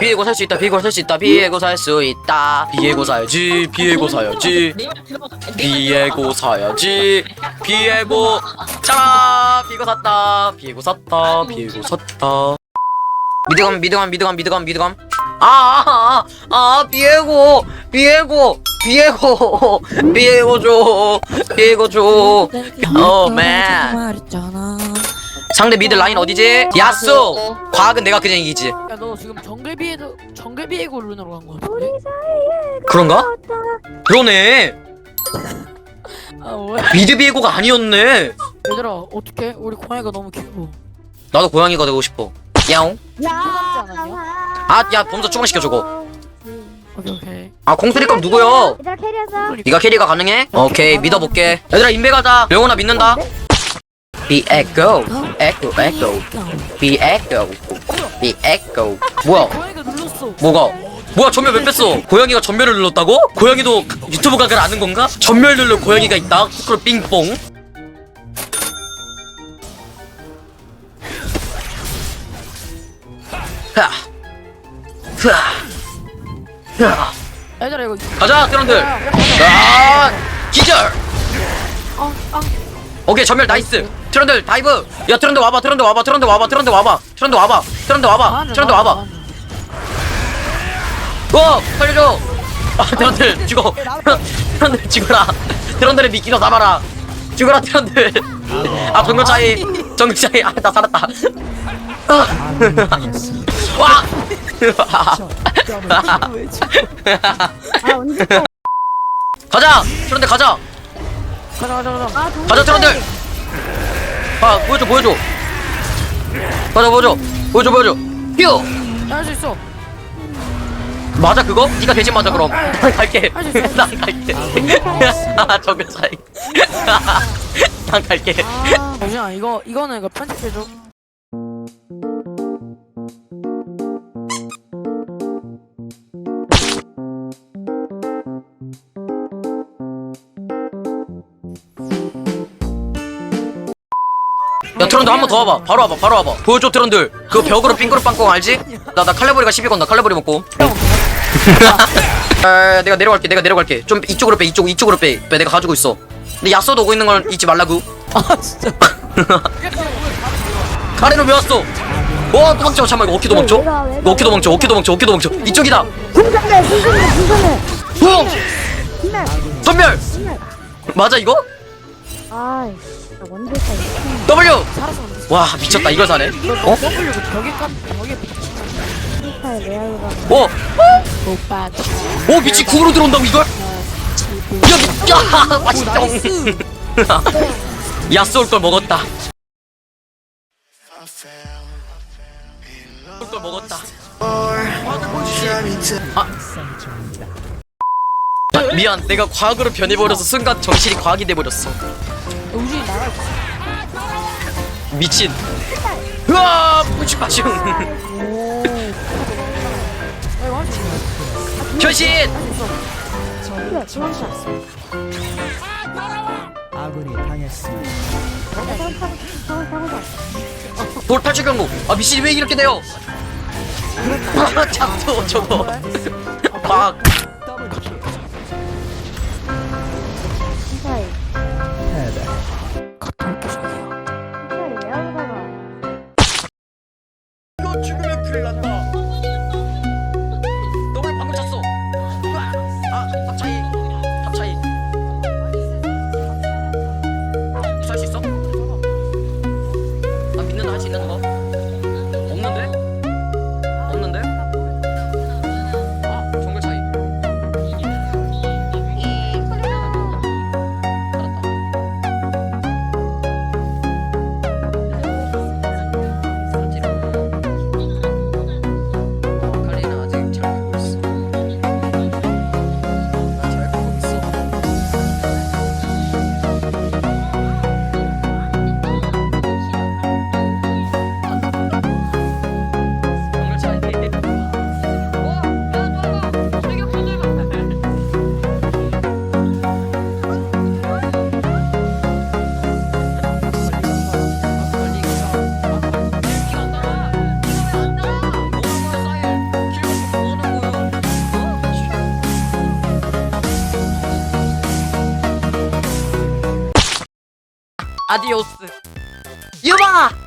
비에고 살 수 있다 비에고 살 수 있다 비에고 살 수 있다. 비에고 사야지 비에고 사야지. 비에고 사야지 비에고 짜라 비에고 샀다 비에고 샀다 비에고 샀다. 미드감 미드감 미드감 미드감 미드감. 아아아 아, 아, 비에고 비에고 비에고. 비에고 줘 비에고 줘어맨. 말했잖아. 상대 미드 라인 어디지 야쏘 과학은 내가 그냥 이기지 야 너 지금 정글비에도 정글비에고 룬으로 간 거 같은데? 그런가 그러네 아 뭐야? 미드 비에고가 아니었네 얘들아 어떡해? 우리 고양이가 너무 귀여워. 나도 고양이가 되고 싶어 야옹 않았냐? 아야 범서 추가시켜 저거 오케이 오케이. 아 공수리감 누구요 얘들아 캐리하자 네가 캐리가 가능해? 오케이 믿어볼게 얘들아 인베 가자 명훈아 믿는다 비에고 에고 에고 비에고 비에고 뭐야? 고양이가 눌렀어. 뭐가? 뭐야 전멸 왜 뺐어? 고양이가 전멸을 눌렀다고? 고양이도 유튜브 각을 아는 건가? 전멸 누른 고양이가 있다? 얘들아 이거. 가자 야, 아 기절. 아, 아. 오케이 전멸 나이스 트런들 다이브! 야 트런들 와봐 트런들 와봐 트런들 와봐 트런들 와봐 트런들 와봐 트런들 와봐 트런들 와봐. 어 살려줘! 아 트런들 죽어. 트런들 죽어라. 트런들의 미끼로 삼아라. 죽어라 트런들. 아 정글 차이 정글 차이. 아나 살았다. 와! 아 언제 또? 가자! 트런들 가자! 가자 가자 가자. 아, 동- 가자 트런들 아 보여줘 보여줘. 가자 보여줘. 보여줘 보여줘. 휴 할수 있어. 맞아 그거? 네가 대신 맞아 그럼. 난 갈게. 할수 있어, 할수 난 갈게. 아 정글 차이 난 갈게. 아, 잠시만. 이거 이거는 이거 편집해줘. 야 트런들 한 번 더 와봐. 바로 와봐 바로 와봐. 보여줘 트런들 그 벽으로 삥그릇 빵빵 알지? 나 나 칼레버리가 12 건다. 칼레버리 먹고. 아, 내가 내려갈게 내가 내려갈게. 좀 이쪽으로 빼 이쪽 이쪽으로 빼, 빼 내가 가지고 있어. 근데 야쏘도 오고 있는 걸 잊지 말라고. 아 진짜. 가래는 왜 왔어? 와 도망쳐? 잠깐만 이거 어깨 도망쳐? 이거 어깨 도망쳐 어깨 도망쳐 어깨 도망쳐. 이쪽이다. 풍선대 풍선대 풍선대 붕! 신날 전멸! 맞아 이거? 아이 나 원딜 W. 와 미쳤다 이걸 사네 어? W 그 벽에 깐 벽에 원딜 차이 레알가 어? 오빠. 오 미치 궁으로 들어온다고 이걸? 야, 미- 야 맛있다 나이스. 야쏘 올 걸 먹었다 올걸 먹었다 아. 아, 미안 내가 과학으로 변해버려서 순간 정신이 과학이 돼버렸어 미친. 으아 할수 있어. 변신! 아군이 당했습니다. 타고 타고 타고 타고 돌 탈출 경고 아 미친 왜 이렇게 돼요? 아 잡도 저거. 과 아디오스. 유바